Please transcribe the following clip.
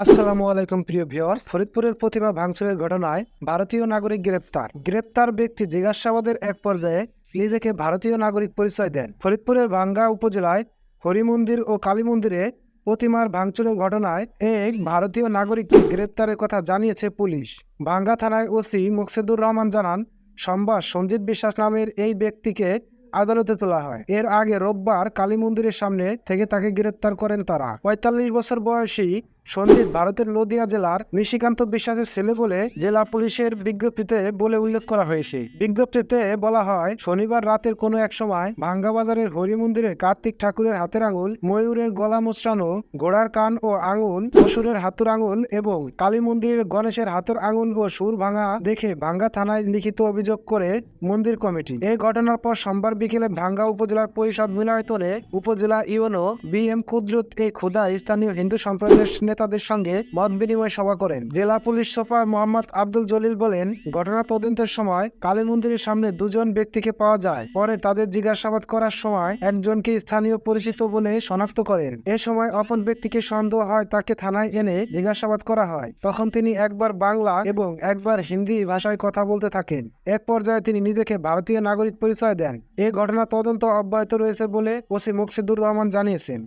আসসালামু আলাইকুম, প্রিয় ভিউয়ার্স। ফরিদপুরের প্রতিমা ভাঙচুরের ঘটনায় ভারতীয় নাগরিক গ্রেপ্তার। গ্রেপ্তার ব্যক্তি জিজ্ঞাসাবাদের এক পর্যায়ে নিজেকে ভারতীয় নাগরিক পরিচয় দেন। ফরিদপুরের ভাঙ্গা উপজেলায় হরিমন্দির ও কালী মন্দিরে প্রতিমার ভাঙচুরের ঘটনায় এক ভারতীয় নাগরিককে গ্রেপ্তারের কথা জানিয়েছে পুলিশ। ভাঙ্গা থানায় ওসি মুকসেদুর রহমান জানান, সোমবার সঞ্জিত বিশ্বাস নামের এই ব্যক্তিকে আদালতে তোলা হয়। এর আগে রোববার কালী মন্দিরের সামনে থেকে তাকে গ্রেপ্তার করেন তারা। পঁয়তাল্লিশ বছর বয়সী সঞ্জিত ভারতের নদিয়া জেলার নিশিকান্ত বিশ্বাসের ছেলে বলে জেলা পুলিশের বিজ্ঞপ্তিতে বলে উল্লেখ করা হয়েছে। বিজ্ঞপ্তিতে বলা হয়, শনিবার রাতের কোনো এক সময় ভাঙ্গা বাজারের হরি মন্দিরে কার্তিক ঠাকুরের হাতের আঙুল, ময়ূরের গলা মোচড়ানো, ঘোড়ার কান ও আঙুল, অসুরের হাতুর আঙুল এবং কালী মন্দিরের গণেশের হাতের আঙুল ও সুর ভাঙা দেখে ভাঙ্গা থানায় লিখিত অভিযোগ করে মন্দির কমিটি। এই ঘটনার পর সোমবার বিকেলে ভাঙ্গা উপজেলার পরিষদ মিলনায়তনে উপজেলা ইউনো বি এম কুদরত এই খোদা স্থানীয় হিন্দু সম্প্রদায়ের নেতাদের সঙ্গে মত বিনিময় সভা করেন। জেলা পুলিশ সুপার মোহাম্মদ আব্দুল জলিল বলেন, ঘটনা তদন্তের সময় কালী মন্দিরের সামনে দুজন ব্যক্তিকে পাওয়া যায়। পরে তাদের জিজ্ঞাসাবাদ করার সময় একজনকে স্থানীয় পরিচিত বলে শনাক্ত করেন। এ সময় অপর ব্যক্তিকে সন্দেহ হয় তাকে থানায় এনে জিজ্ঞাসাবাদ করা হয়। তখন তিনি একবার বাংলা এবং একবার হিন্দি ভাষায় কথা বলতে থাকেন। এক পর্যায়ে তিনি নিজেকে ভারতীয় নাগরিক পরিচয় দেন। এ ঘটনা তদন্ত অব্যাহত রয়েছে বলে ওসি মুকসিদুর রহমান জানিয়েছেন।